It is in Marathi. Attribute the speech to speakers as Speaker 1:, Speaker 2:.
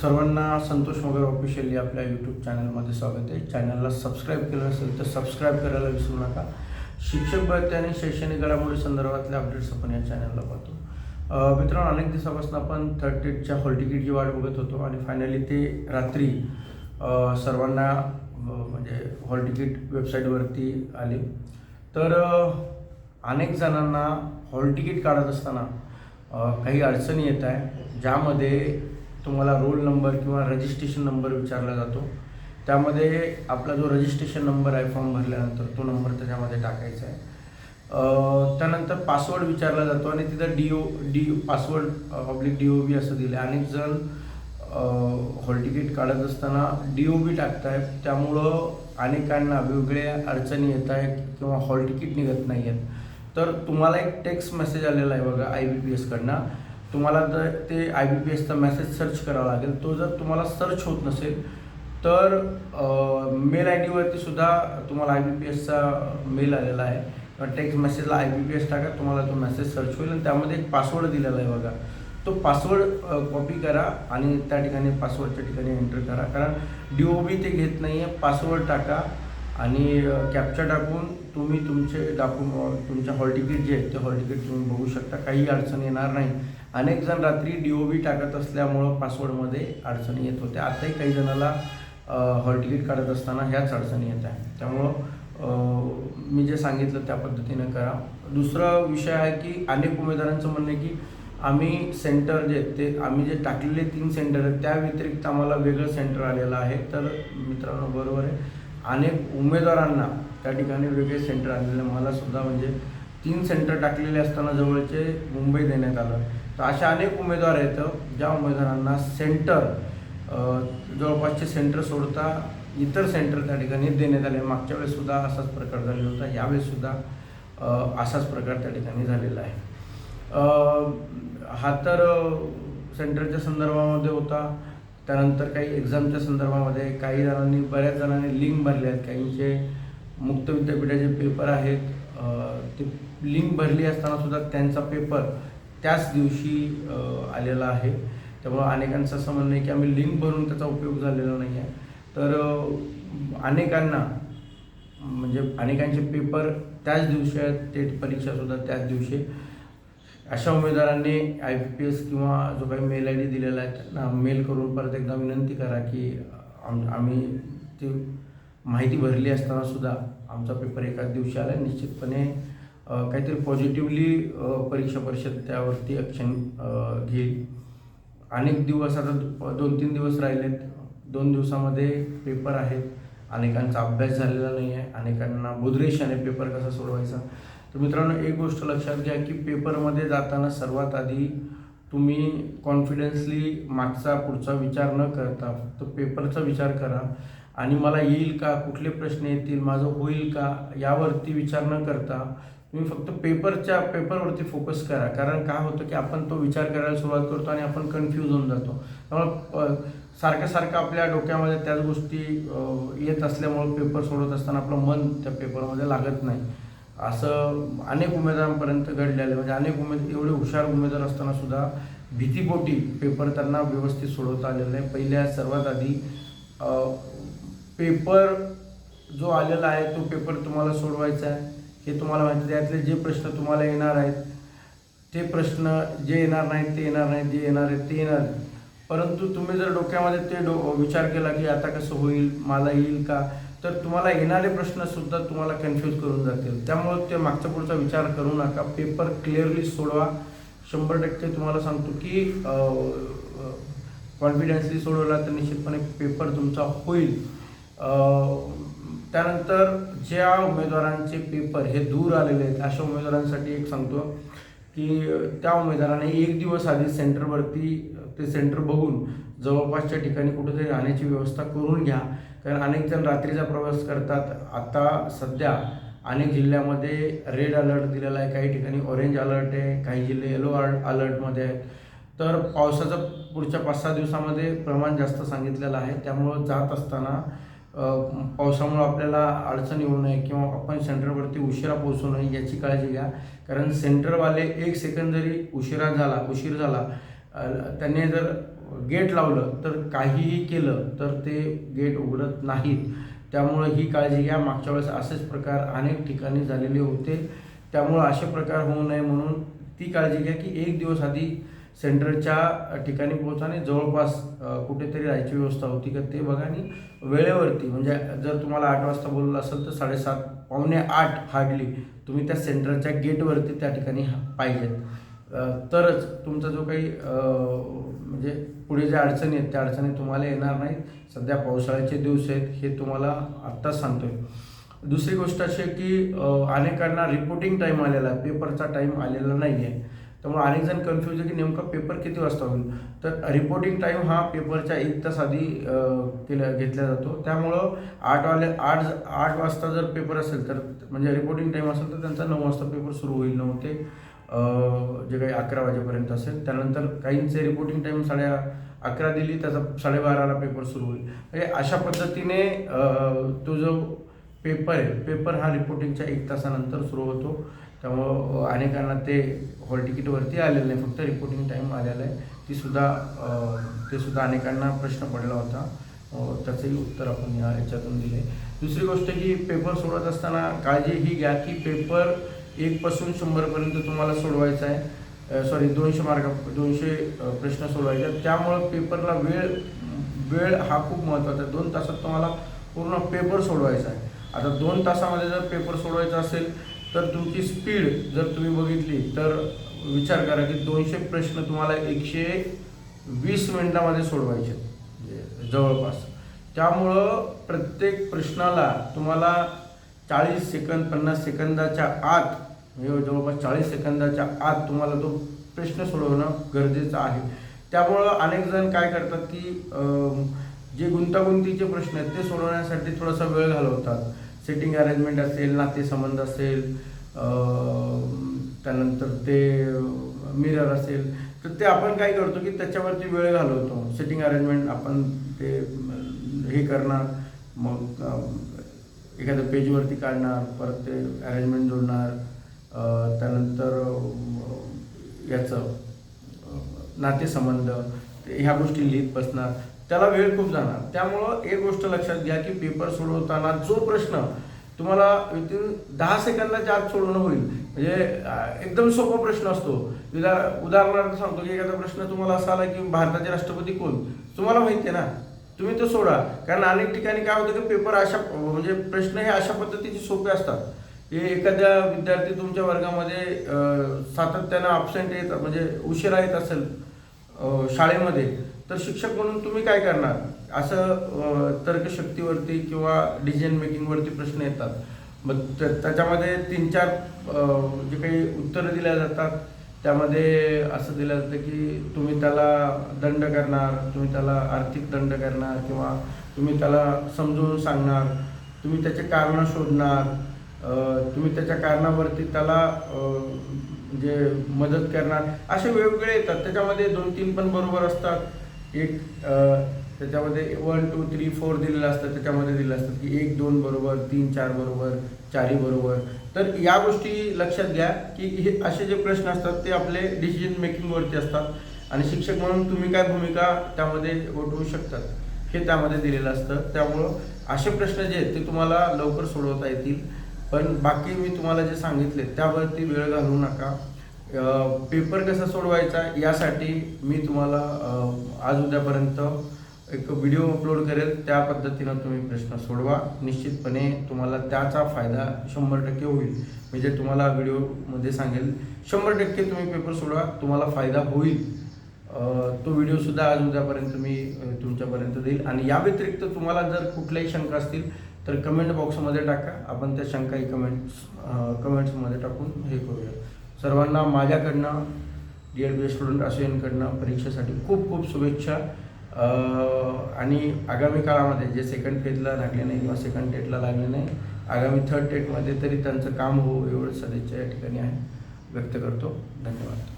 Speaker 1: सर्वांना संतोष मगर ऑफिशियली आपल्या यूट्यूब चॅनलमध्ये स्वागत आहे. चॅनलला सबस्क्राईब केलं असेल तर सबस्क्राईब करायला विसरू नका. शिक्षक भरती आणि शैक्षणिक घडामोडी संदर्भातले अपडेट्स आपण या चॅनलला पाहतो. मित्रांनो अनेक दिवसापासून आपण थर्ड टेटच्या हॉल तिकीटची वाट बघत होतो आणि फायनली ते रात्री सर्वांना म्हणजे हॉल तिकीट वेबसाईटवरती आले. तर अनेक जणांना हॉल तिकीट काढत असताना काही अडचणी येत आहे. ज्यामध्ये तुम्हाला रोल नंबर किंवा रजिस्ट्रेशन नंबर विचारला जातो. त्यामध्ये आपला जो रजिस्ट्रेशन नंबर आहे फॉर्म भरल्यानंतर तो नंबर त्याच्यामध्ये टाकायचा आहे. त्यानंतर पासवर्ड विचारला जातो आणि तिथं D O D password public D O B असं दिलं आहे अनेक जण हॉल तिकीट काढत असताना डी ओ बी टाकतायत त्यामुळं अनेकांना वेगवेगळ्या अडचणी येत आहेत किंवा हॉल तिकीट निघत नाही आहेत तर तुम्हाला एक टेक्स्ट मेसेज आलेला आहे बघा आय बी पी एसकडनं तुम्हाला जर ते आय बी पी एसचा मेसेज सर्च करावा लागेल तो जर तुम्हाला सर्च होत नसेल तर मेल आय डीवरती सुद्धा तुम्हाला आय बी पी एसचा मेल आलेला आहे. किंवा टेक्स्ट मेसेजला आय बी पी एस टाका तुम्हाला तो मेसेज सर्च होईल. आणि त्यामध्ये एक पासवर्ड दिलेला आहे बघा. तो पासवर्ड कॉपी करा आणि त्या ठिकाणी पासवर्डच्या ठिकाणी एंटर करा. कारण डी ओ बी ते घेत नाही आहे पासवर्ड टाका आणि कॅप्चा टाकून तुम्ही तुमचे टाकून तुमच्या हॉल तिकीट जे आहे ते हॉल तिकीट तुम्ही बघू शकता. काही अडचण येणार नाही. अनेक जण रात्री डी ओ बी टाकत असल्यामुळं पासवर्डमध्ये अडचणी येत होत्या. आताही काही जणाला हॉल तिकीट काढत असताना ह्याच अडचणी येत आहे त्यामुळं मी जे सांगितलं त्या पद्धतीनं करा. दुसरा विषय आहे की अनेक उमेदवारांचं म्हणणं आहे की आम्ही सेंटर जे ते आम्ही जे टाकलेले तीन सेंटर आहेत त्या व्यतिरिक्त आम्हाला वेगळं सेंटर आलेलं आहे. तर मित्रांनो बरोबर आहे. अनेक उमेदवारांना त्या ठिकाणी वेगळे सेंटर आलेले. मला सुद्धा म्हणजे तीन सेंटर टाकलेले असताना जवळचे मुंबई देण्यात आलं. तर अशा अनेक उमेदवार आहेत ज्या उमेदवारांना सेंटर जवळपासचे सेंटर सोडता इतर सेंटर त्या ठिकाणी देण्यात आले. मागच्या वेळेससुद्धा असाच प्रकार झालेला होता यावेळेससुद्धा असाच प्रकार त्या ठिकाणी झालेला आहे. हा तर सेंटरच्या संदर्भामध्ये होता. त्यानंतर काही एक्झामच्या संदर्भामध्ये काही जणांनी बऱ्याच जणांनी लिंक भरले आहेत. काहींचे मुक्त विद्यापीठाचे पेपर आहेत ते लिंक भरली असताना सुद्धा त्यांचा पेपर त्याच दिवशी आलेला आहे. त्यामुळं अनेकांचं असं म्हणणं आहे की आम्ही लिंक भरून त्याचा उपयोग झालेला नाही आहे तर अनेकांना म्हणजे अनेकांचे पेपर त्याच दिवशी आहेत टेट परीक्षासुद्धा त्याच दिवशी. अशा उमेदवारांनी आय पी पी एस किंवा जो काही मेल आय डी दिलेला आहे त्यांना मेल करून परत एकदा विनंती करा की आम आम्ही ती माहिती भरली असताना सुद्धा आमचा पेपर एकाच दिवशी आला निश्चितपणे काहीतरी पॉझिटिव्हली परीक्षा परिषद त्यावरती ॲक्शन घेईल. अनेक दिवस आता दोन तीन दिवस राहिलेत. दोन दिवसामध्ये पेपर आहेत. अनेकांचा अभ्यास झालेला नाही आहे अनेकांना बुधरेशाने पेपर कसा सोडवायचा? तर मित्रांनो एक गोष्ट लक्षात घ्या की पेपरमध्ये जाताना सर्वात आधी तुम्ही कॉन्फिडन्सली मागचा पुढचा विचार न करता फक्त पेपरचा विचार करा. आणि मला येईल का? कुठले प्रश्न येतील? माझं होईल का? यावरती विचार न करता तुम्ही फक्त पेपरच्या पेपरवरती फोकस करा. कारण काय होतं की आपण तो विचार करायला सुरुवात करतो आणि आपण कन्फ्यूज होऊन जातो. त्यामुळे अ, सारखं सारखं आपल्या डोक्यामध्ये त्याच गोष्टी येत असल्यामुळं पेपर सोडत असताना आपलं मन त्या पेपरमध्ये लागत नाही. असं अनेक उमेदवारांपर्यंत घडलेलं आहे. म्हणजे अनेक उमेद एवढे हुशार उमेदवार असताना सुद्धा भीतीपोटी पेपर त्यांना व्यवस्थित सोडवता आलेलं आहे पहिल्या सर्वात आधी पेपर जो आलेला आहे तो पेपर तुम्हाला सोडवायचा आहे. हे तुम्हाला माहिती त्यातले जे प्रश्न तुम्हाला येणार आहेत ते प्रश्न जे येणार नाहीत ते येणार नाहीत जे येणार आहेत ते येणार आहेत. परंतु तुम्ही जर डोक्यामध्ये ते डो विचार केला की आता कसं होईल मला येईल का तर तुम्हाला येणारे प्रश्नसुद्धा तुम्हाला कन्फ्यूज करून जातील. त्यामुळं ते मागचा पुढचा विचार करू नका. पेपर क्लिअरली सोडवा. शंभर टक्के तुम्हाला सांगतो की कॉन्फिडन्सली सोडवला तर निश्चितपणे पेपर तुमचा होईल. त्यानंतर ज्या उमेदवारांचे पेपर हे दूर आलेले आहेत अशा उमेदवारांसाठी एक सांगतो की त्या उमेदवाराने एक दिवस आधी सेंटरवरती ते सेंटर बघून जवळपासच्या ठिकाणी कुठेतरी राहण्याची व्यवस्था करून घ्या. कारण अनेक जण रात्रीचा प्रवास करतात. आता सध्या अनेक जिल्ह्यामध्ये रेड अलर्ट दिलेला आहे. काही ठिकाणी ऑरेंज अलर्ट आहे काही जिल्हे येलो अलर्टमध्ये आहेत. तर पावसाचं पुढच्या पाच सहा दिवसामध्ये प्रमाण जास्त सांगितलेलं आहे. त्यामुळं जात असताना पावसामुळं आपल्याला अडचण येऊ नये किंवा आपण सेंटरवरती उशिरा पोहोचू नये याची काळजी घ्या. कारण सेंटरवाले एक सेकंद जरी उशिरा झाला उशीर झाला त्यांनी जर गेट लावलं तर काहीही केलं तर ते गेट उघडत नाहीत. त्यामुळं ही काळजी घ्या. मागच्या वेळेस असेच प्रकार अनेक ठिकाणी झालेले होते. त्यामुळं असे प्रकार होऊ नये म्हणून ती काळजी घ्या की एक दिवस आधी सेंटरच्या ठिकाणी पोहोचाने जवळपास कुठेतरी राहायची व्यवस्था होती का ते बघा. आणि वेळेवरती म्हणजे जर तुम्हाला आठ वाजता बोललं असेल तर साडेसात पावणे आठ हार्डली तुम्ही त्या सेंटरच्या गेटवरती त्या ठिकाणी पाहिजेत. तरच तुमचा जो काही म्हणजे पुढे ज्या अडचणी आहेत त्या अडचणी तुम्हाला येणार नाहीत. सध्या पावसाळ्याचे दिवस आहेत हे तुम्हाला आत्ताच सांगतोय. दुसरी गोष्ट अशी आहे की अनेकांना रिपोर्टिंग टाईम आलेला आहे पेपरचा टाईम आलेला नाही आहे त्यामुळे अनेक जण कन्फ्यूज आहे की नेमका पेपर किती वाजता होईल. तर रिपोर्टिंग टाईम हा पेपरच्या एक तास आधी केल्या केला घेतला जातो. त्यामुळं आठ वाले आठ आठ वाजता जर पेपर असेल तर म्हणजे रिपोर्टिंग टाईम असेल तर त्यांचा नऊ वाजता पेपर सुरू होईल नऊ ते जे काही अकरा वाजेपर्यंत असेल. त्यानंतर काहींचे रिपोर्टिंग टाईम साडे अकरा दिली त्याचा साडेबाराला पेपर सुरू होईल. म्हणजे अशा पद्धतीने तो जो पेपर आहे पेपर हा रिपोर्टिंगच्या एक तासानंतर सुरू होतो. त्यामुळं अनेकांना ते हॉल तिकीटवरती आलेलं नाही. फक्त रिपोर्टिंग टाईम आलेला आहे. तीसुद्धा ते सुद्धा अनेकांना प्रश्न पडला होता. त्याचंही उत्तर आपण या याच्यातून दिले दुसरी गोष्ट की पेपर सोडत असताना काळजी ही घ्या की पेपर एकपासून शंभरपर्यंत तुम्हाला सोडवायचा आहे. सॉरी दोनशे मार्क दोनशे प्रश्न सोडवायचे आहेत. त्यामुळं पेपरला वेळ वेळ हा खूप महत्त्वाचा आहे. दोन तासात तुम्हाला पूर्ण पेपर सोडवायचा आहे. आता दोन तासामध्ये जर पेपर सोडवायचा असेल तर तुमची स्पीड जर तुम्ही बघितली तर विचार करा की दोनशे प्रश्न तुम्हाला एकशे वीस मिनिटामध्ये सोडवायचे आहेत. म्हणजे जवळपास. त्यामुळं प्रत्येक प्रश्नाला तुम्हाला चाळीस सेकंद पन्नास सेकंदाच्या आत म्हणजे जवळपास चाळीस सेकंदाच्या आत तुम्हाला तो प्रश्न सोडवणं गरजेचं आहे. त्यामुळं अनेक जण काय करतात की जे गुंतागुंतीचे प्रश्न आहेत ते सोडवण्यासाठी थोडासा वेळ घालवतात. सेटिंग अरेंजमेंट असेल नातेसंबंध असेल त्यानंतर ते मिरर असेल तर ते आपण काय करतो की त्याच्यावरती वेळ घालवतो. सेटिंग अरेंजमेंट आपण ते हे करणार मग एखाद्या पेजवरती काढणार परत ते अरेंजमेंट जोडणार त्यानंतर याचं नातेसंबंध ते ह्या गोष्टी लिहित बसणार. त्याला वेळ खूप जाणार. त्यामुळं एक गोष्ट लक्षात घ्या की पेपर सोडवताना जो प्रश्न तुम्हाला विथिन दहा सेकंदाच्या आत सोडवणं होईल म्हणजे एकदम सोपा प्रश्न असतो. उदाहर उदाहरणार्थ सांगतो की एखादा प्रश्न तुम्हाला असा आला की भारताचे राष्ट्रपती कोण? तुम्हाला माहिती आहे ना? तुम्ही तो सोडा. कारण अनेक ठिकाणी काय होतं की पेपर अशा म्हणजे प्रश्न हे अशा पद्धतीचे सोपे असतात. की एखाद्या विद्यार्थी तुमच्या वर्गामध्ये सातत्यानं अब्सेंट येत म्हणजे उशिरा येत असेल शाळेमध्ये तर शिक्षक म्हणून तुम्ही काय करणार? असं तर्कशक्तीवरती किंवा डिसिजन मेकिंगवरती प्रश्न येतात. मग त्या- त्याच्यामध्ये तीन चार जे काही उत्तरं दिल्या जातात त्यामध्ये असं दिलं जातं की तुम्ही त्याला दंड करणार तुम्ही त्याला आर्थिक दंड करणार किंवा तुम्ही त्याला समजून सांगणार तुम्ही त्याचे कारणं शोधणार तुम्ही त्याच्या कारणावरती त्याला जे म्हणजे मदत करणार असे वेगवेगळे येतात. त्याच्यामध्ये दोन तीन पण बरोबर असतात. एक त्याच्यामध्ये वन टू थ्री फोर दिलेलं असतं त्याच्यामध्ये दिलेलं असतं की एक दोन बरोबर तीन चार बरोबर चारी बरोबर. तर या गोष्टी लक्षात घ्या की हे असे जे प्रश्न असतात ते आपले डिसिजन मेकिंगवरती असतात. आणि शिक्षक म्हणून तुम्ही काय भूमिका त्यामध्ये वटवू शकतात हे त्यामध्ये दिलेलं असतं. त्यामुळं असे प्रश्न जे आहेत ते तुम्हाला लवकर सोडवता येतील. पण बाकी मी तुम्हाला जे सांगितले त्यावरती वेळ घालवू नका. पेपर कसा सोडवायचा यासाठी मी तुम्हाला आज उद्यापर्यंत एक व्हिडिओ अपलोड करेल. त्या पद्धतीनं तुम्ही प्रश्न सोडवा. निश्चितपणे तुम्हाला त्याचा फायदा शंभर टक्के होईल. म्हणजे तुम्हाला व्हिडिओमध्ये सांगेल शंभर टक्के तुम्ही पेपर सोडवा. तुम्हाला फायदा होईल. तो व्हिडिओसुद्धा आज उद्यापर्यंत मी तुमच्यापर्यंत देईल. आणि या व्यतिरिक्त तुम्हाला जर कुठल्याही शंका असतील तर कमेंट बॉक्समध्ये टाका. आपण त्या शंकाही कमेंट्स कमेंट्समध्ये टाकून हे करूया. सर्वांना माझ्याकडनं डी एल बी स्टुडंट असोसिएशनकडनं परीक्षेसाठी खूप खूप शुभेच्छा. आणि आगामी काळामध्ये जे सेकंड फेजला लागले नाही किंवा सेकंड टेटला लागले नाही आगामी थर्ड टेटमध्ये तरी त्यांचं काम होऊ एवढं सदिच्छा या ठिकाणी आहे. व्यक्त करतो. धन्यवाद.